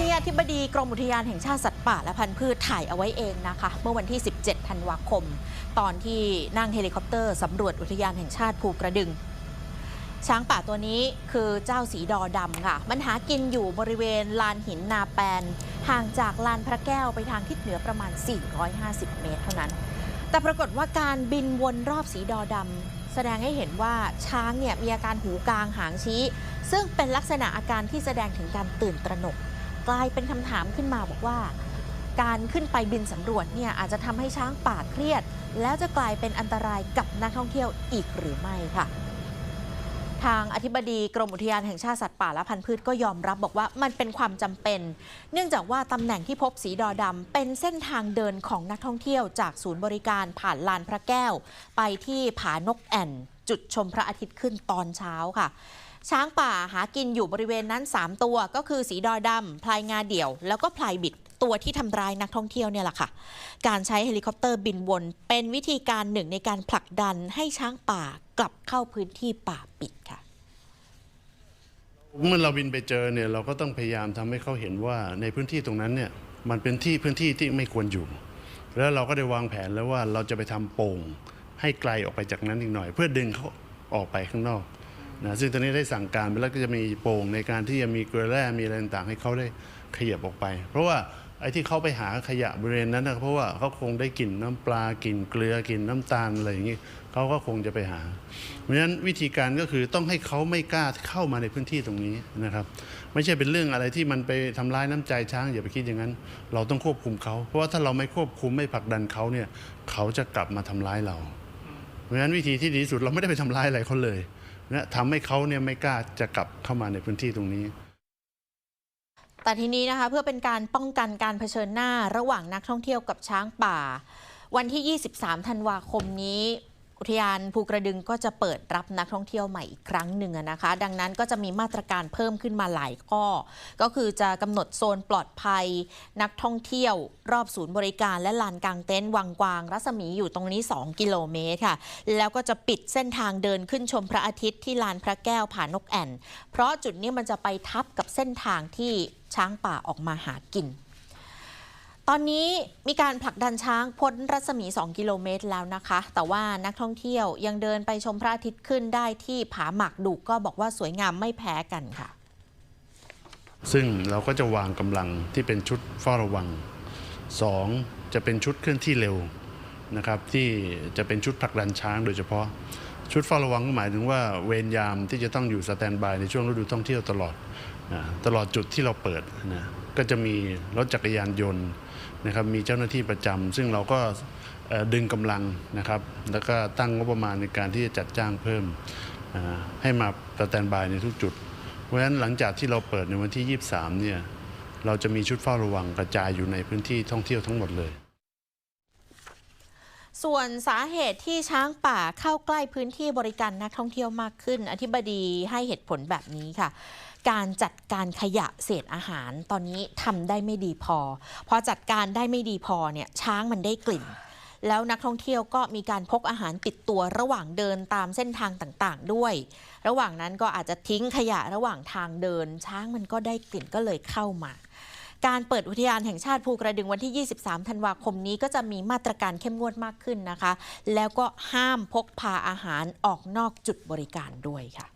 นี่อธิบดีกรมอุทยานแห่งชาติสัตว์ป่าและพันธุ์พืชถ่ายเอาไว้เองนะคะ เมื่อวันที่ 17 ธันวาคม ตอนที่นั่งเฮลิคอปเตอร์สำรวจอุทยานแห่งชาติภูกระดึง ช้างป่าตัวนี้คือเจ้าสีดอดำค่ะ มันหากินอยู่บริเวณลานหินนาแปน ห่างจากลานพระแก้วไปทางทิศเหนือประมาณ 450 เมตรเท่านั้น แต่ปรากฏว่าการบินวนรอบสีดอดำแสดงให้เห็นว่าช้างเนี่ยมีอาการหูกลางหางชี้ ซึ่งเป็นลักษณะอาการที่แสดงถึงการตื่นตระหนก กลายเป็นคำถามขึ้นมาบอกว่า การขึ้นไปบินสำรวจเนี่ยอาจจะทำให้ช้างป่าเครียด แล้วจะกลายเป็นอันตรายกับนักท่องเที่ยวอีกหรือไม่ค่ะทางอธิบดีกรมอุทยานแห่งชาติสัตว์ป่าและพันธุ์พืชก็ยอมรับบอกว่ามันเป็นความจำเป็น เนื่องจากว่าตำแหน่งที่พบสีดอดำเป็นเส้นทางเดินของนักท่องเที่ยวจากศูนย์บริการผ่านลานพระแก้ว ไปที่ผานกแอ่น จุดชมพระอาทิตย์ขึ้นตอนเช้าค่ะ ช้างป่าหากินอยู่บริเวณนั้น 3 ตัวก็คือสีดอดำพลายงาเดี่ยว แล้วก็พลายบิดตัวที่ทำร้ายนักท่องเที่ยวเนี่ยแหละค่ะ การใช้เฮลิคอปเตอร์บินวน เป็นวิธีการหนึ่งในการผลักดันให้ช้างป่ากลับเข้าพื้นที่ป่าปิดค่ะเมื่อเราบินไปเจอเนี่ยเราก็ต้องพยายามทำให้เขาเห็นว่าในพื้นที่ตรงนั้นเนี่ยมันเป็นที่พื้นที่ที่ไม่ควรอยู่ แล้วเราก็ได้วางแผนแล้วว่าเราจะไปทำโป่ง ให้ไกลออกไปจากนั้นอีกหน่อย เพื่อดึงเขาออกไปข้างนอกนะซึ่งตอนนี้ได้สั่งการไปแล้วก็จะมีโป่งในการที่จะมีเกลือแร่มีอะไรต่างๆ ให้เขาได้ขยับออกไป เพราะว่าไอ้ที่เขาไปหาขยะบริเวณนั้นนะเพราะว่าเขาคงได้กลิ่นน้ำปลากลิ่นเกลือกลิ่นน้ำตาลอะไรอย่างนี้เขาก็คงจะไปหา เพราะฉะนั้นวิธีการก็คือต้องให้เขาไม่กล้าเข้ามาในพื้นที่ตรงนี้นะครับ ไม่ใช่เป็นเรื่องอะไรที่มันไปทำร้ายน้ำใจช้างอย่าไปคิดอย่างนั้น เราต้องควบคุมเขาเพราะว่าถ้าเราไม่ควบคุมไม่ผลักดันเขาเนี่ยเขาจะกลับมาทำร้ายเรา เพราะฉะนั้นวิธีที่ดีที่สุดเราไม่ได้ไปทำร้ายอะไรเขาเลยนะทำให้เขาเนี่ยไม่กล้าจะกลับเข้ามาในพื้นที่ตรงนี้แต่ทีนี้นะคะเพื่อเป็นการป้องกันการเผชิญหน้าระหว่างนักท่องเที่ยวกับช้างป่า วันที่ 23 ธันวาคมนี้ อุทยานภูกระดึงก็จะเปิดรับนักท่องเที่ยวใหม่อีกครั้งหนึ่งนะคะ ดังนั้นก็จะมีมาตรการเพิ่มขึ้นมาหลายข้อ ก็คือจะกำหนดโซนปลอดภัย นักท่องเที่ยว รอบศูนย์บริการและลานกลางเต็นท์วังกวาง รัศมีอยู่ตรงนี้ 2 กิโลเมตรค่ะ แล้วก็จะปิดเส้นทางเดินขึ้นชมพระอาทิตย์ที่ลานพระแก้วผานกแอ่น เพราะจุดนี้มันจะไปทับกับเส้นทางที่ช้างป่าออกมาหากิน ตอนนี้มีการผลักดันช้างพ้นรัศมี 2 กิโลเมตรแล้วนะคะ แต่ว่านักท่องเที่ยวยังเดินไปชมพระอาทิตย์ขึ้นได้ที่ผาหมักดุกก็บอกว่าสวยงามไม่แพ้กันค่ะ ซึ่งเราก็จะวางกำลังที่เป็นชุดเฝ้าระวัง 2. จะเป็นชุดเคลื่อนที่เร็วนะครับที่จะเป็นชุดผลักดันช้างโดยเฉพาะชุดเฝ้าระวังก็หมายถึงว่าเวรยามที่จะต้องอยู่สแตนบายในช่วงฤดูท่องเที่ยวตลอดนะตลอดจุดที่เราเปิดนะ ก็จะมีรถจักรยานยนต์นะครับมีเจ้าหน้าที่ประจำซึ่งเราก็ดึงกำลังนะครับ แล้วก็ตั้งงบประมาณในการที่จะจัดจ้างเพิ่มให้มาสแตนบายในทุกจุด เพราะฉะนั้นหลังจากที่เราเปิดในวันที่ 23 เนี่ย เราจะมีชุดเฝ้าระวังกระจายอยู่ในพื้นที่ท่องเที่ยวทั้งหมดเลย ส่วนสาเหตุที่ช้างป่าเข้าใกล้พื้นที่บริการนักท่องเที่ยวมากขึ้น อธิบดีให้เหตุผลแบบนี้ค่ะ การจัดการขยะเศษอาหารตอนนี้ทำได้ไม่ดีพอ พอจัดการได้ไม่ดีพอเนี่ยช้างมันได้กลิ่น แล้วนักท่องเที่ยวก็มีการพกอาหารติดตัวระหว่างเดินตามเส้นทางต่างๆ ด้วย ระหว่างนั้นก็อาจจะทิ้งขยะระหว่างทางเดิน ช้างมันก็ได้กลิ่นก็เลยเข้ามา การเปิดอุทยานแห่งชาติภูกระดึงวันที่ 23 ธันวาคมนี้ก็จะมีมาตรการเข้มงวดมากขึ้นนะคะ แล้วก็ห้ามพกพาอาหารออกนอกจุดบริการด้วยค่ะ